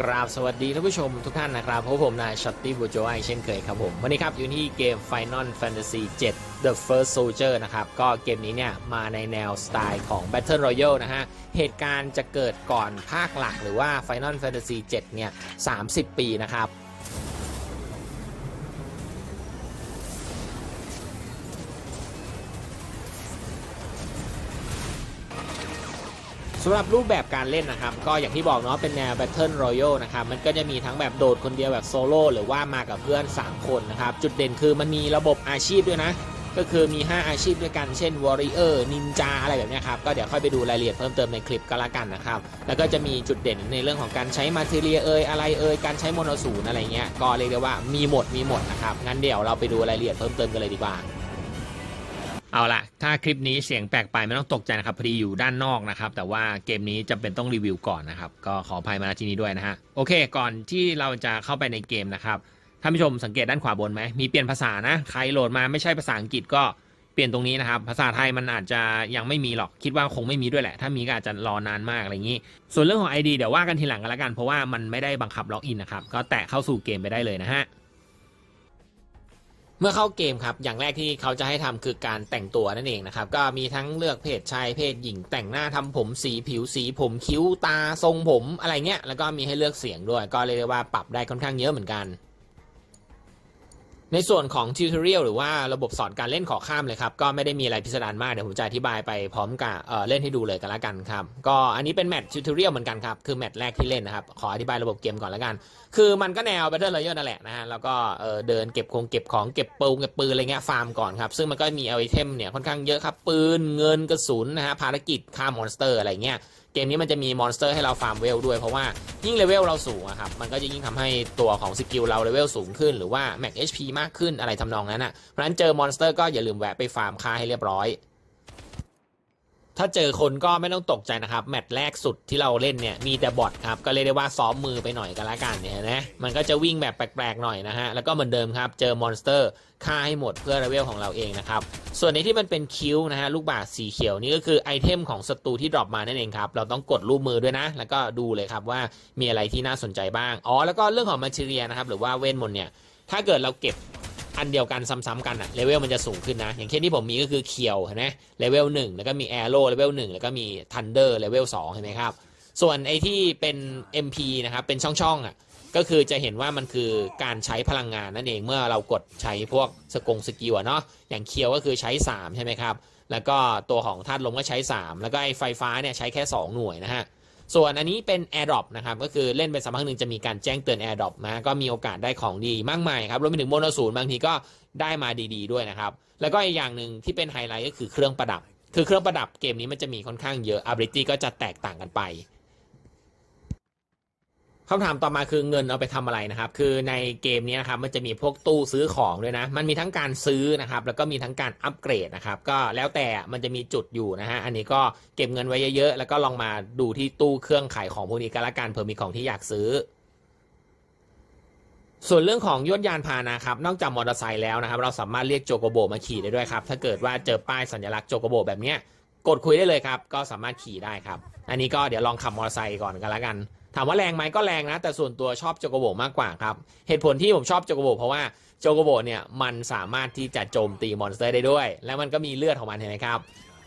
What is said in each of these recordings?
กราบสวัสดีท่านผู้ชมทุกท่านนะครับพบผมนายช็อตตี้บูโจไอเช่นเคยครับผม วันนี้ครับอยู่ที่เกม Final Fantasy 7 The First Soldier นะครับ ก็เกมนี้เนี่ย มาในแนวสไตล์ของ Battle Royale นะฮะ เหตุการณ์จะเกิดก่อนภาคหลักหรือว่า Final Fantasy 7 เนี่ย 30 ปีนะครับ สำหรับรูปแบบการเล่นนะครับ ก็อย่างที่บอกเนาะเป็นแนว Battle Royale นะครับ มันก็จะมีทั้งแบบโดดคนเดียวแบบโซโล่หรือว่ามากับเพื่อน 3 คนนะครับ จุดเด่นคือมันมีระบบอาชีพด้วยนะ ก็คือมี 5 อาชีพด้วยกัน เช่น Warrior Ninja อะไรแบบนี้ครับ ก็เดี๋ยวค่อยไปดูรายละเอียดเพิ่มเติมในคลิปก็แล้วกันนะครับ แล้วก็จะมีจุดเด่นในเรื่องของการใช้มาเทเรียเอยอะไรเอ่ยการใช้โมโนศูนอะไรเงี้ยก็เรียกได้ว่ามีหมดมีหมดนะครับงั้นเดี๋ยวเราไปดูรายละเอียดเพิ่มเติมกันเลยดีกว่า เอาล่ะถ้าคลิปนี้เสียงแปลกไปไม่ต้องตกใจนะครับพอดีอยู่ด้านนอกนะครับ แต่ว่าเกมนี้จำเป็นต้องรีวิวก่อนนะครับ ก็ขออภัยมาที่นี้ด้วยนะฮะโอเค ก่อนที่เราจะเข้าไปในเกมนะครับท่านผู้ชมสังเกตด้านขวาบนไหมมีเปลี่ยนภาษานะใครโหลดมาไม่ใช่ภาษาอังกฤษก็เปลี่ยนตรงนี้นะครับ ภาษาไทยมันอาจจะยังไม่มีหรอกคิดว่าคงไม่มีด้วยแหละ ถ้ามีก็อาจจะรอนานมากอะไรอย่างนี้ ส่วนเรื่องของ ID เดี๋ยวว่ากันทีหลังกันละกันเพราะว่ามันไม่ได้บังคับล็อกอินนะครับก็แตะเข้าสู่เกมไปได้เลยนะฮะ เมื่อเข้าเกมครับ อย่างแรกที่เขาจะให้ทำคือการแต่งตัวนั่นเองนะครับ ก็มีทั้งเลือกเพศชายเพศหญิงแต่งหน้าทำผมสีผิวสีผมคิ้วตาทรงผมอะไรเงี้ย แล้วก็มีให้เลือกเสียงด้วย ก็เรียกได้ว่าปรับได้ค่อนข้างเยอะเหมือนกัน ในส่วนของทิวทอเรียลหรือว่าระบบสอนการเล่นขอข้ามเลยครับ ก็ไม่ได้มีอะไรพิสดารมาก เดี๋ยวผมจะอธิบายไปพร้อมกับเเล่นให้ดูเลยกันละกันครับ ก็อันนี้เป็นแมตช์ทิวทอเรียลเหมือนกันครับ คือแมตช์แรกที่เล่นนะครับ ขออธิบายระบบเกมก่อนละกัน คือมันก็แนว Battle Royale นั่นแหละนะฮะ แล้วก็เเดินเก็บคงเก็บของเก็บปืนเก็บปืนอะไรเงี้ยฟาร์มก่อนครับ ซึ่งมันก็มีไอเทมเนี่ยค่อนข้างเยอะครับปืนเงินกระสุนนะฮะภารกิจฆ่ามอนสเตอร์อะไรเงี้ย เกมนี้มันจะมีมอนสเตอร์ให้เราฟาร์มเวลด้วย เพราะว่ายิ่งเลเวลเราสูงอะครับมันก็จะยิ่งทำให้ตัวของสกิลเราเลเวลสูงขึ้น หรือว่าแม็ก HP มากขึ้นอะไรทำนองนั้นอะเพราะฉะนั้นเจอมอนสเตอร์ก็อย่าลืมแวะไปฟาร์มค่าให้เรียบร้อย ถ้าเจอคนก็ไม่ต้องตกใจนะครับ แมตช์แรกสุดที่เราเล่นเนี่ย มีแต่บอทครับ ก็เรียกได้ว่าซ้อมมือไปหน่อยกันละกันเนี่ยนะ มันก็จะวิ่งแบบแปลกๆหน่อยนะฮะ แล้วก็เหมือนเดิมครับ เจอมอนสเตอร์ฆ่าให้หมดเพื่อเลเวลของเราเองนะครับ ส่วนในที่มันเป็นคิวนะฮะ ลูกบาศก์สีเขียวนี่ก็คือไอเทมของศัตรูที่ดรอปมานั่นเองครับ เราต้องกดรูปมือด้วยนะ แล้วก็ดูเลยครับว่ามีอะไรที่น่าสนใจบ้าง อ๋อ แล้วก็เรื่องของมั t เรียนะครับ หรือว่าเวทมนต์เนี่ย ถ้าเกิดเราเก็บ อันเดียวกันซ้ำๆกันอะเลเวลมันจะสูงขึ้นนะ อย่างเช่นที่ผมมีก็คือเคียวเห็นไหมเลเวลหนึ่งแล้วก็มีแอโร่เลเวลหนึ่งแล้วก็มีทันเดอร์เลเวลสองเห็นไหมครับ ส่วนไอ้ที่เป็น MP นะครับ เป็นช่องๆอะก็คือจะเห็นว่ามันคือการใช้พลังงานนั่นเองเมื่อเรากดใช้พวกสกงสกิลเนาะอย่างเคียวก็คือใช้ 3 ใช่ไหมครับ แล้วก็ตัวของธาตุลมก็ใช้ 3 แล้วก็ไอ้ไฟฟ้าเนี่ยใช้แค่ 2 หน่วยนะฮะ ส่วนอันนี้เป็น AirDrop นะครับก็คือเล่นเป็นสักพักหนึ่งจะมีการแจ้งเตือน AirDrop นะก็มีโอกาสได้ของดีมากมายครับรวมไปถึงโมโนศูนย์บางทีก็ได้มาดี ๆ ด้วยนะครับ แล้วก็อีกอย่างหนึ่งที่เป็นไฮไลท์ก็คือเครื่องประดับ คือเครื่องประดับเกมนี้มันจะมีค่อนข้างเยอะอาบริตี้ก็จะแตกต่างกันไป คำถามต่อมาคือเงินเอาไปทำอะไรนะครับ คือในเกมนี้นะครับมันจะมีพวกตู้ซื้อของด้วยนะ มันมีทั้งการซื้อนะครับ แล้วก็มีทั้งการอัปเกรดนะครับ ก็แล้วแต่มันจะมีจุดอยู่นะฮะ อันนี้ก็เก็บเงินไว้เยอะๆ แล้วก็ลองมาดูที่ตู้เครื่องขายของพวกนี้ก็แล้วกันเผื่อมีของที่อยากซื้อส่วนเรื่องของยวดยานพาหนะครับ นอกจากมอเตอร์ไซค์แล้วนะครับ เราสามารถเรียกโจโกโบมาขี่ได้ด้วยครับ ถ้าเกิดว่าเจอป้ายสัญลักษณ์โจโกโบแบบเนี้ยกดคุยได้เลยครับ ก็สามารถขี่ได้ครับ อันนี้ก็เดี๋ยวลองขับมอเตอร์ไซค์ก่อนกันแล้วกัน ถามว่าแรงไหมก็แรงนะ แต่ส่วนตัวชอบโจโกโบมากกว่าครับ เหตุผลที่ผมชอบโจโกโบเพราะว่าโจโกโบเนี่ยมันสามารถที่จะโจมตีมอนสเตอร์ได้ด้วย แล้วมันก็มีเลือดของมันเห็นไหมครับ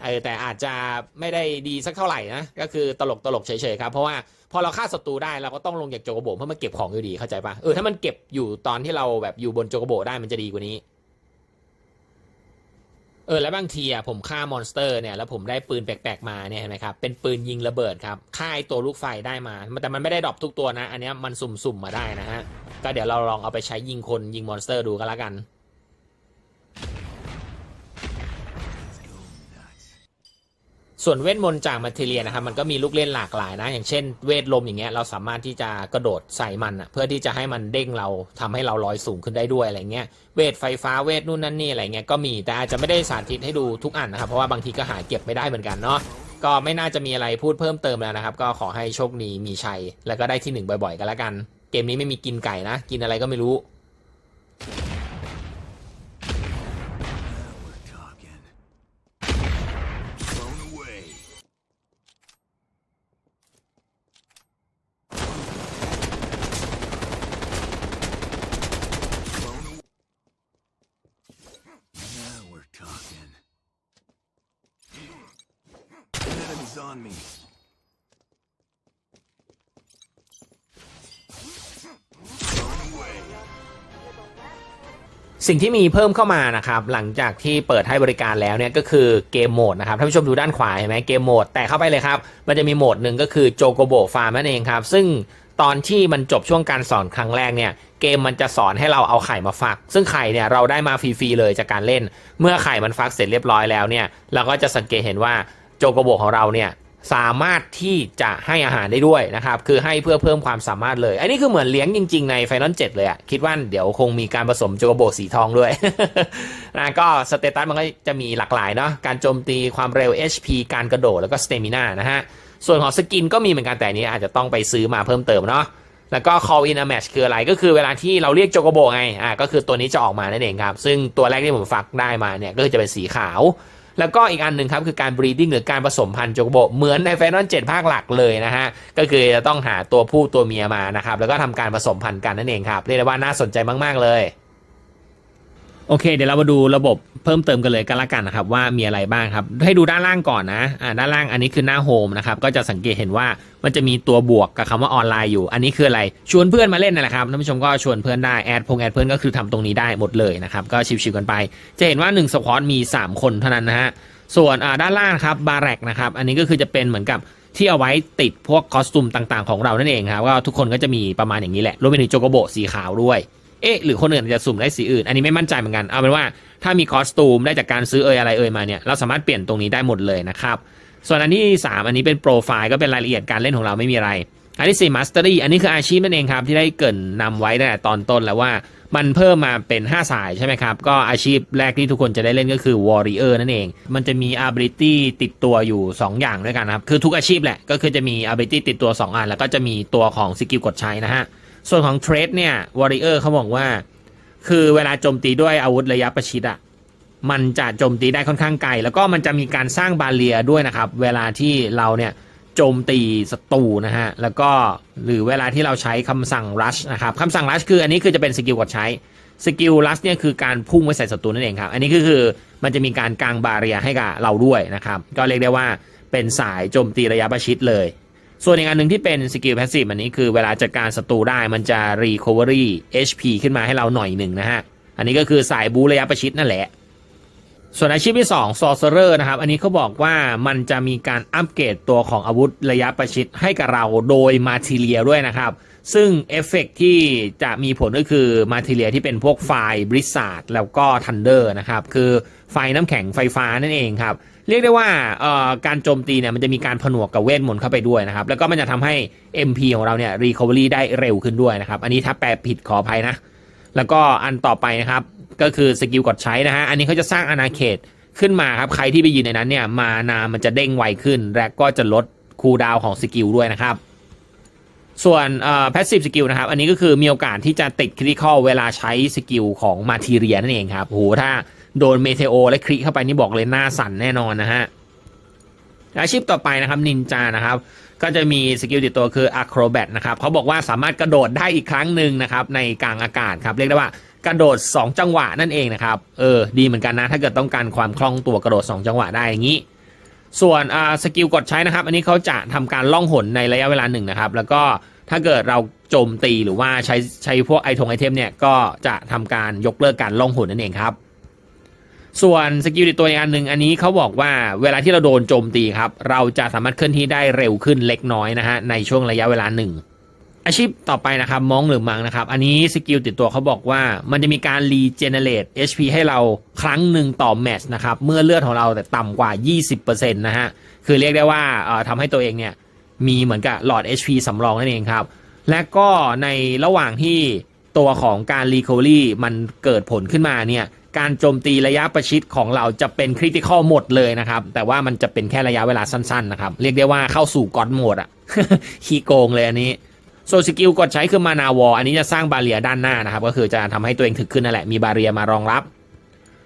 เออแต่อาจจะไม่ได้ดีสักเท่าไหร่นะก็คือตลกตลกเฉยๆครับเพราะว่าพอเราฆ่าศัตรูได้เราก็ต้องลงจากโจโกโบเพื่อมาเก็บของอยู่ดีเข้าใจปะเออถ้ามันเก็บอยู่ตอนที่เราแบบอยู่บนโจโกโบได้มันจะดีกว่านี้ เออแล้วบางทีอะผมฆ่ามอนสเตอร์เนี่ยแล้วผมได้ปืนแปลกๆมาเนี่ยเห็นไหมครับเป็นปืนยิงระเบิดครับฆ่ายตัวลูกไฟได้มา แต่มันไม่ได้ดรอปทุกตัวนะ อันนี้มันสุ่มๆมาได้นะฮะก็เดี๋ยวเราลองเอาไปใช้ยิงคนยิงมอนสเตอร์ดูก็แล้วกัน ส่วนเวทมนต์จากมาเทเรียนะครับมันก็มีลูกเล่นหลากหลายนะ อย่างเช่น เวทลมอย่างเงี้ยเราสามารถที่จะกระโดดใส่มันอะเพื่อที่จะให้มันเด้งเราทำให้เราลอยสูงขึ้นได้ด้วยอะไรเงี้ยเวทไฟฟ้าเวทนู่นนั่นนี่อะไรเงี้ยก็มีแต่อาจจะไม่ได้สาธิตให้ดูทุกอันนะครับเพราะว่าบางทีก็หาเก็บไม่ได้เหมือนกันเนาะก็ไม่น่าจะมีอะไรพูดเพิ่มเติมแล้วนะครับ ก็ขอให้โชคดีมีชัย แล้วก็ได้ที่หนึ่งบ่อย ๆ กันล้วกัน เกมนี้ไม่มีกินไก่นะ กินอะไรก็ไม่รู้ We're talking. Blown away. เ on me. สิ่งที่มีเพิ่มเข้ามานะครับหลังจากที่เปิดให้บริการแล้วเนี่ยก็คือเกมโหมดนะครับท่านผู้ชมดูด้านขวาเห็นไหมเกมโหมดแต่เข้าไปเลยครับ มันจะมีโหมดหนึ่งก็คือโจโกโบฟาร์มนั่นเองครับ ซึ่งตอนที่มันจบช่วงการสอนครั้งแรกเนี่ยเกมมันจะสอนให้เราเอาไข่มาฟัก ซึ่งไข่เนี่ยเราได้มาฟรีๆเลยจากการเล่น เมื่อไข่มันฟักเสร็จเรียบร้อยแล้วเนี่ยเราก็จะสังเกตเห็นว่า โจโกโบของเราเนี่ยสามารถที่จะให้อาหารได้ด้วยนะครับ คือให้เพื่อเพิ่มความสามารถเลย อันนี้คือเหมือนเลี้ยงจริง ๆ ในไฟนอล7เลยอะคิดว่าเดี๋ยวคงมีการผสมโจโกโบสีทองด้วยนะก็สเตตัสมันก็จะมีหลากหลายเนาะการโจมตีความเร็ว HP การกระโดดแล้วก็สเตมินานะฮะ ส่วนของสกินก็มีเหมือนกันแต่นี้อาจจะต้องไปซื้อมาเพิ่มเติมเนาะแล้วก็ call in a match คืออะไรก็คือเวลาที่เราเรียกโจโกโบไงอ่าก็คือตัวนี้จะออกมานั่นเองครับซึ่งตัวแรกที่ผมฟักได้มาเนี่ยก็คือจะเป็นสีขาว แล้วก็อีกอันหนึ่งครับคือการ breeding หรือการผสมพันธุ์โจโกโบเหมือนในแฟนนอล7ภาคหลักเลยนะฮะก็คือจะต้องหาตัวผู้ตัวเมียมานะครับแล้วก็ทำการผสมพันธุ์กันนั่นเองครับเรียกได้ว่าน่าสนใจมาก ๆ เลย โอเค เดี๋ยวเรามาดูระบบเพิ่มเติมกันเลยกันละกันนะครับ ว่ามีอะไรบ้างครับ ให้ดูด้านล่างก่อนนะอ่าด้านล่างอันนี้คือหน้าโฮมนะครับก็จะสังเกตเห็นว่ามันจะมีตัวบวกกับคำว่าออนไลน์อยู่ อันนี้คืออะไรชวนเพื่อนมาเล่นนั่นแหละครับท่านผู้ชมก็ชวนเพื่อนได้แอดพงแอดเพื่อนก็คือทำตรงนี้ได้หมดเลยนะครับก็ชิวๆกันไป จะเห็นว่า1สควอตมี 3 คนเท่านั้นนะฮะส่วนอ่าด้านล่างครับบาร์แรกนะครับอันนี้ก็คือจะเป็นเหมือนกับที่เอาไว้ติดพวกคอสตูมต่างๆ ของเรานั่นเองครับก็ทุกคนก็จะมีประมาณอย่างนี้แหละรวมไปถึงโจโกโบสีขาวด้วย เอ๊ะหรือคนอื่นจะสุ่มได้สีอื่น อันนี้ไม่มั่นใจเหมือนกัน เอาเป็นว่าถ้ามีคอสตูมได้จากการซื้อเอยอะไรเอยมาเนี่ยเราสามารถเปลี่ยนตรงนี้ได้หมดเลยนะครับ ส่วนอันที่ 3 อันนี้เป็นโปรไฟล์ก็เป็นรายละเอียดการเล่นของเราไม่มีอะไร อันที่ 4 Mastery อันนี้คืออาชีพนั่นเองครับที่ได้เกินนำไว้ตั้งแต่ตอนต้นแล้วว่ามันเพิ่มมาเป็น 5 สายใช่ไหมครับ ก็อาชีพแรกที่ทุกคนจะได้เล่นก็คือ Warrior นั่นเอง มันจะมี ability ติดตัวอยู่ 2 อย่างด้วยกันนะครับ คือทุกอาชีพแหละ ก็คือจะมี ability ติดตัว 2 อัน แล้วก็จะมีตัวของสกิลกดใช้นะฮะ ส่วนของเทรดเนี่ย Warrior เขาบอกว่า คือเวลาโจมตีด้วยอาวุธระยะประชิดอะมันจะโจมตีได้ค่อนข้างไกล แล้วก็มันจะมีการสร้างบาเรียด้วยนะครับ เวลาที่เราเนี่ยโจมตีศัตรูนะฮะ แล้วก็หรือเวลาที่เราใช้คำสั่ง rush นะครับคำสั่ง rush คืออันนี้คือจะเป็นสกิลกดใช้สกิล rush เนี่ยคือการพุ่งไปใส่ศัตรูนั่นเองครับ อันนี้ก็คือมันจะมีการกางบาเรียให้กับเราด้วยนะครับ ก็เรียกได้ว่าเป็นสายโจมตีระยะประชิดเลย ส่วนอีกอันหนึ่งที่เป็นสกิลแพสซีฟอันนี้คือเวลาจัดการศัตรูได้มันจะรีคอเวอรี่ HP ขึ้นมาให้เราหน่อยหนึ่งนะฮะ อันนี้ก็คือสายบูระยะประชิดนั่นแหละ ส่วนอาชีพที่2 Sorcerer นะครับ อันนี้เขาบอกว่ามันจะมีการอัปเกรดตัวของอาวุธระยะประชิดให้กับเราโดยมาทีเรียด้วยนะครับ ซึ่งเอฟเฟกต์ที่จะมีผลก็คือมาทีเรียที่เป็นพวกไฟบริษัทแล้วก็ทันเดอร์นะครับ คือไฟน้ำแข็งไฟฟ้านั่นเองครับ เรียกได้ว่าการโจมตีเนี่ยมันจะมีการผนวกกับเวทมนต์เข้าไปด้วยนะครับ แล้วก็มันจะทำให้ MP ของเราเนี่ย recovery ได้เร็วขึ้นด้วยนะครับ อันนี้ถ้าแปลผิดขออภัยนะ แล้วก็อันต่อไปนะครับ ก็คือสกิลกดใช้นะฮะอันนี้เขาจะสร้างอาณาเขตขึ้นมาครับ ใครที่ไปยืนในนั้นเนี่ยมานามันจะเด้งไวขึ้น และก็จะลดคูลดาวของสกิลด้วยนะครับ ส่วนเอ่อ passive skill นะครับ อันนี้ก็คือมีโอกาสที่จะติดคริ t คอลเวลาใช้สกิลของมาทีเรียนั่นเองครับโหถ้าโดนเมเทโอและคริเข้าไปนี่บอกเลยหน้าสั่นแน่นอนนะฮะอาชีพต่อไปนะครับนินจานะครับ ก็จะมีสกิลติดตัวคือ acrobat นะครับเขาบอกว่าสามารถกระโดดได้อีกครั้งหนึ่งนะครับในกลางอากาศครับ เรียกได้ว่ากระโดด 2 จังหวะนั่นเองนะครับเออดีเหมือนกันนะ ถ้าเกิดต้องการความคล่องตัวกระโดด 2 จังหวะได้อย่างนี้ ส่วนสกิลกดใช้นะครับ อันนี้เขาจะทำการล่องหนในระยะเวลาหนึ่งนะครับ แล้วก็ ถ้าเกิดเราโจมตีหรือว่าใช้ใช้พวกไอทงไอเทมเนี่ยก็จะทำการยกเลิกการล่องหนนั่นเองครับ ส่วนสกิลตัวอีกอันหนึ่งอันนี้เขาบอกว่าเวลาที่เราโดนโจมตีครับ เราจะสามารถเคลื่อนที่ได้เร็วขึ้นเล็กน้อยนะฮะในช่วงระยะเวลาหนึ่งอาชีพต่อไปนะครับมองหรือมังนะครับ อันนี้สกิลติดตัวเขาบอกว่ามันจะมีการรีเจเนเรต HP ให้เราครั้งหนึ่งต่อแมชนะครับ เมื่อเลือดของเราแต่ต่ำกว่า 20%นะฮะ คือเรียกได้ว่าเอ่อทำให้ตัวเองเนี่ย มีเหมือนกับหลอด HP สำรองนั่นเองครับ และก็ในระหว่างที่ตัวของการ Recovery มันเกิดผลขึ้นมาเนี่ยการโจมตีระยะประชิดของเราจะเป็นคริติคอลหมดเลยนะครับ แต่ว่ามันจะเป็นแค่ระยะเวลาสั้นๆนะครับ เรียกได้ว่าเข้าสู่กอดโหมดอะขี้โกงเลยอันนี้ส่วนสกิลกดใช้คือมานาวออันนี้จะสร้างบาเรียด้านหน้านะครับ ก็คือจะทำให้ตัวเองถึกขึ้นนั่นแหละมีบาเรียมารองรับ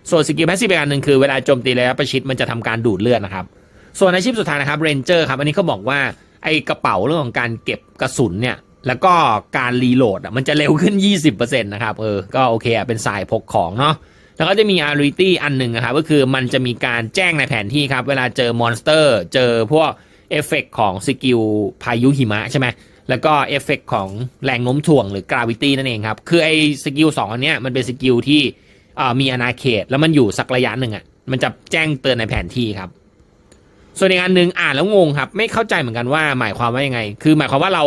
ส่วนสกิลแพสซีฟอีกอันหนึ่งคือเวลาโจมตีระยะประชิดมันจะทำการดูดเลือดนะครับ ส่วนอาชีพสุดท้ายนะครับเรนเจอร์ครับอันนี้เขาบอกว่า ไอกระเป๋าเรื่องของการเก็บกระสุนเนี่ยแล้วก็การรีโหลดอะมันจะเร็วขึ้น 20%นะครับเออก็โอเคอะเป็นสายพกของเนาะแล้วก็จะมี ability อันหนึ่งนะครับก็คือมันจะมีการแจ้งในแผนที่ครับ เวลาเจอมอนสเตอร์เจอพวกเอฟเฟกของสกิลพายุหิมะใช่ไหมแล้วก็เอฟเฟกของแรงโน้มถ่วงหรือกราวิตี้นั่นเองครับ คือไอ้สกิลสองอันเนี้ยมันเป็นสกิลที่อ่ามีอนาเขตแล้วมันอยู่สักระยะหนึ่งอะมันจะแจ้งเตือนในแผนที่ครับ ส่วนอีกอันหนึ่งอ่านแล้วงงครับ ไม่เข้าใจเหมือนกันว่าหมายความว่ายังไง คือหมายความว่าเรา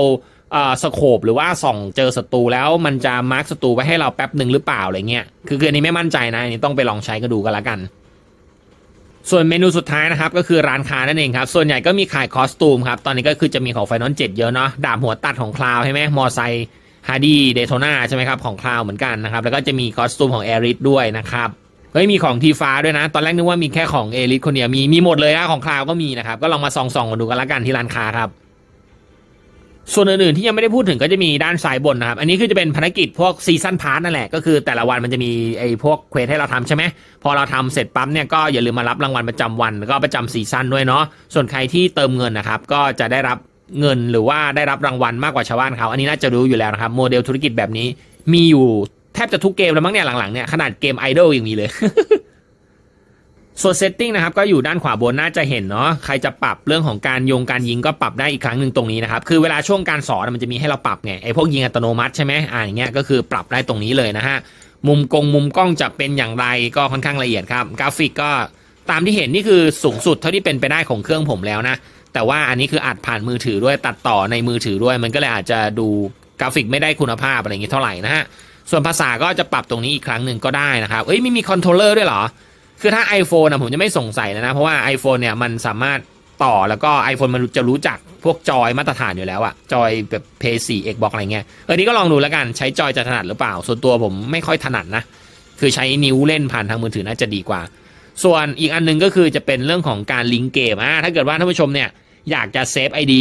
สโคบหรือว่าส่องเจอศัตรูแล้วมันจะมาร์กศัตรูไว้ให้เราแป๊บหนึ่งหรือเปล่าอะไรเงี้ยคือคืออันนี้ไม่มั่นใจนะอันนี้ต้องไปลองใช้กันดูกันละกัน ส่วนเมนูสุดท้ายนะครับ ก็คือร้านค้านั่นเองครับ ส่วนใหญ่ก็มีขายคอสตูมครับ ตอนนี้ก็คือจะมีของไฟนอลเจ็ดเยอะเนาะดาบหัวตัดของคลาวใช่ไหมมอไซฮาร์ดี้เดโทนาใช่ไหมครับของคลาวเหมือนกันนะครับแล้วก็จะมีคอสตูมของแอริสด้วยนะครับ เฮ้ยมีของทีฟ้าด้วยนะ ตอนแรกนึกว่ามีแค่ของเอริสคนเดียวมีมีหมดเลยนะของคลาวก็มีนะครับ ก็ลองมาส่องๆกันดูกันละกันที่ร้านค้าครับ ส่วนอื่นๆที่ยังไม่ได้พูดถึงก็จะมีด้านซ้ายบนนะครับ อันนี้คือจะเป็นภารกิจพวกซีซันพาร์ทนั่นแหละก็คือแต่ละวันมันจะมีไอ้พวกเควสให้เราทำใช่ไหมพอเราทำเสร็จปั๊บเนี่ยก็อย่าลืมมารับรางวัลประจำวันแล้วก็ประจำซีซั่นด้วยเนาะส่วนใครที่เติมเงินนะครับ ก็จะได้รับเงินหรือว่าได้รับรางวัลมากกว่าชาวบ้านเขา อันนี้น่าจะรู้อยู่แล้วนะครับโมเดลธุรกิจแบบนี้มีอยู่ แทบจะทุกเกมแล้วมั้งเนี่ยหลังๆเนี่ยขนาดเกมไอดอลยังมีเลยส่วนเซตติ้งนะครับก็อยู่ด้านขวาบนน่าจะเห็นเนาะใครจะปรับเรื่องของการโยงการยิงก็ปรับได้อีกครั้งหนึ่งตรงนี้นะครับคือเวลาช่วงการสอนมันจะมีให้เราปรับไงไอ้พวกยิงอัตโนมัติใช่ไหมอ่าอย่างเงี้ยก็คือปรับได้ตรงนี้เลยนะฮะมุมกงมุมกล้องจะเป็นอย่างไรก็ค่อนข้างละเอียดครับกราฟิกก็ตามที่เห็นนี่คือสูงสุดเท่าที่เป็นไปได้ของเครื่องผมแล้วนะแต่ว่าอันนี้คืออัดผ่านมือถือด้วยตัดต่อในมือถือด้วย มันก็เลยอาจจะดูกราฟิกไม่ได้คุณภาพอะไรอย่างงี้เท่าไหร่นะฮะ ส่วนภาษาก็จะปรับตรงนี้อีกครั้งหนึ่งก็ได้นะครับ เอ้ยไม่มีคอนโทรลเลอร์ด้วยเหรอ คือถ้า iPhone นะผมจะไม่สงสัยนะเพราะว่า iPhone เนี่ยมันสามารถต่อแล้วก็ iPhone มันจะรู้จักพวกจอยมาตรฐานอยู่แล้วอะจอยแบบ p s 4 Xbox อะไรเงี้ยเออนี่ก็ลองดูแล้วกันใช้จอยจะถนัดหรือเปล่า ส่วนตัวผมไม่ค่อยถนัดนะ คือใช้นิ้วเล่นผ่านทางมือถือน่าจะดีกว่า ส่วนอีกอันหนึงก็คือจะเป็นเรื่องของการลิงก์เกมอะถ้าเกิดว่าท่านผู้ชมเนี่ยอยากจะเซฟ ID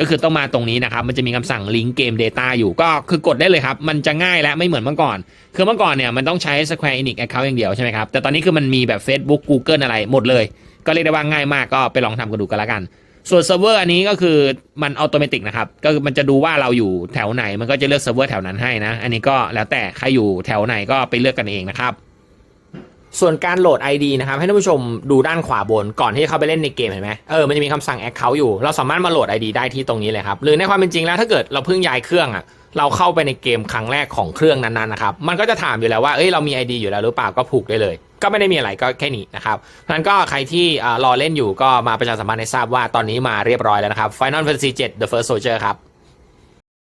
ก็คือต้องมาตรงนี้นะครับ มันจะมีคำสั่งลิงก์เกม Data อยู่ก็คือกดได้เลยครับ มันจะง่ายและไม่เหมือนเมื่อก่อน คือเมื่อก่อนเนี่ยมันต้องใช้ Square Enix Account อย่างเดียวใช่ไหมครับ แต่ตอนนี้คือมันมีแบบ Facebook Google อะไรหมดเลย ก็เรียกได้ว่าง่ายมากก็ไปลองทำกันดูกันละกัน ส่วนเซิร์ฟเวอร์อันนี้ก็คือมันอัตโนมัตินะครับ ก็คือมันจะดูว่าเราอยู่แถวไหน มันก็จะเลือกเซิร์ฟเวอร์แถวนั้นให้นะ อันนี้ก็แล้วแต่ใครอยู่แถวไหนก็ไปเลือกกันเองนะครับ ส่วนการโหลด ID นะครับ ให้ท่านผู้ชมดูด้านขวาบนก่อนที่เข้าไปเล่นในเกมเห็นไหมเออมันจะมีคำสั่ง Account อยู่ เราสามารถมาโหลด ID ได้ที่ตรงนี้เลยครับ หรือในความเป็นจริงแล้วถ้าเกิดเราเพิ่งย้ายเครื่องอะเราเข้าไปในเกมครั้งแรกของเครื่องนั้นๆนะครับ มันก็จะถามอยู่แล้วว่า เอ้ย เรามี ID อยู่แล้วหรือเปล่า ก็ผูกได้เลย ก็ไม่ได้มีอะไรก็แค่นี้นะครับเพราะนั้นก็ใครที่อ่ารอเล่นอยู่ก็มาประชาสัมพันธ์ให้ทราบว่าตอนนี้มาเรียบร้อยแล้วนะครับ Final Fantasy 7 The First Soldier ครับ